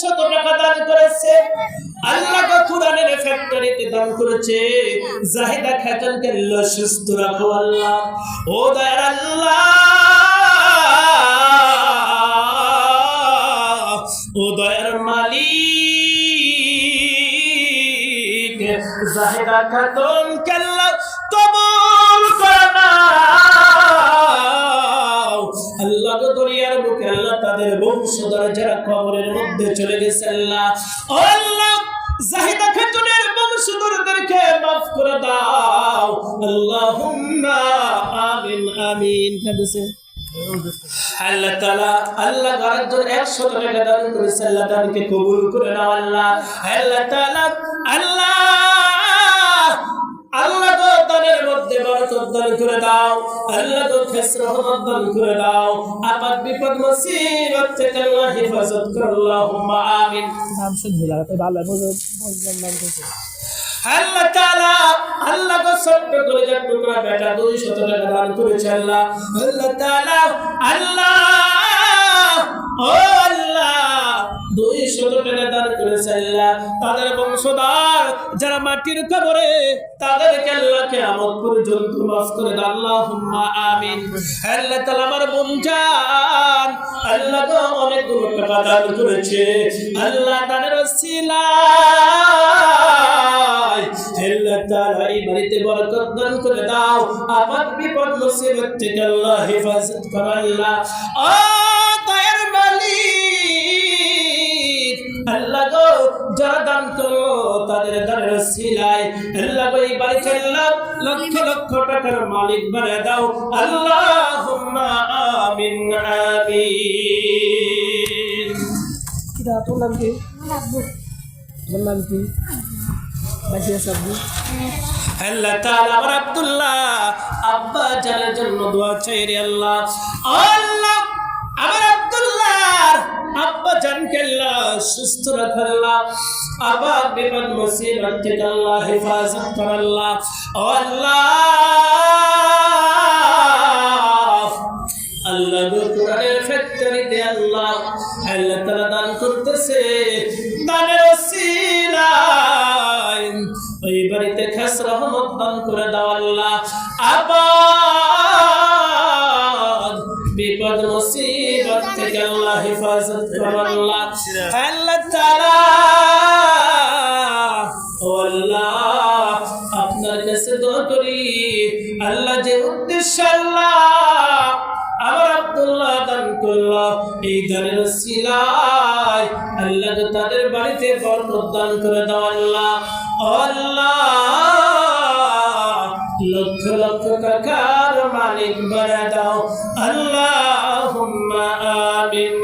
শত টাকা দান করেছে। আল্লাহ কোরআনের ফ্যাক্টরিতে দান করেছে। জাহিদা খাতুনকে সুস্থ রাখো আল্লাহ। ও দয়ার আল্লাহ। ও দয়ার মালিক। জাহিদা খাতুন আল্লাহ কবুল করে তাদের বংশধর যারা কবরের মধ্যে চলে গেছে আল্লাহ আল্লাহ জাহিদা খাতুনের বংশধরদেরকে করে দাও। আল্লাহ তাআলা, আল্লাহ আরেকজন 100 টাকা দান করেছে আল্লাহ দানকে কবুল করে নাও, আল্লাহ। আল্লাহ তাআলা, আল্লাহ আল্লাহ করে দাও আল্লাহ করে দাও। বিপদ মুসিবত থেকে আল্লাহ হেফাজত করো আল্লাহুম্মা আমিন। নাম শুনবি লাগা ভালো বুঝলাম নাম কইছে আল্লাহ তাআলা আল্লাহ গো ছোট্ট করে যার টুকরা বেটা 200 টাকা দান করেছে আল্লাহ। আল্লাহ তাআলা আল্লাহ তাদের বংশধর যারা মাটির কবরে, তাদেরকে আল্লাহ কিয়ামত পর্যন্ত মাফ করে আল্লাহুম্মা আমিন। আল্লাহ তাআলা আমার বোনজান আল্লাহ গো অনেকগুলো টাকা দান করেছে। আল্লাহ দানের ওসিলায় আল্লাহ তাআলা এই বাড়িতে বরকত দান করে দাও। আপদ বিপদ মুসিবত থেকে আল্লাহ হেফাজত করো আল্লাহ। ও দানের সিলাই আল্লাহ গো এই বাড়িতে আল্লাহ লক্ষ লক্ষ টাকার মালিক বানিয়ে দাও। আল্লাহুম্মা আমিন আমিন। কিরা তোর নাম কি? তোর নাম কি? বাজিয়া সাব্বু। আল্লাহ তাআলা আমার আব্দুল্লাহ আব্বা জানের জন্য দোয়া চাই রে আল্লাহ। আল্লাহ আমার সুস্থ রাখ আল্লাহ, আবার বিপদ মুসিবত থেকে আল্লাহ হেফাজত কর ও আল্লাহ! আল্লাহ আল্লাহ আল্লাহ দান করতেছে। দানের ওই বাড়িতে খাস রহমত দান করে দাও আল্লাহ। আবাদ হেফাজত করো আল্লাহ আল্লাহ তাআলা আল্লাহ আপনার কাছে দোয়া করি। আল্লাহ যে উদ্দেশ্য আল্লাহ আমার আব্দুল্লাহ দান করল এই দানের সিলাই আল্লাহ তাদের বাড়িতে বরকত দান করে দাও আল্লাহ। আল্লাহ লক্ষ লক্ষ টাকার মালিক বানা দাও আল্লাহ আমিন।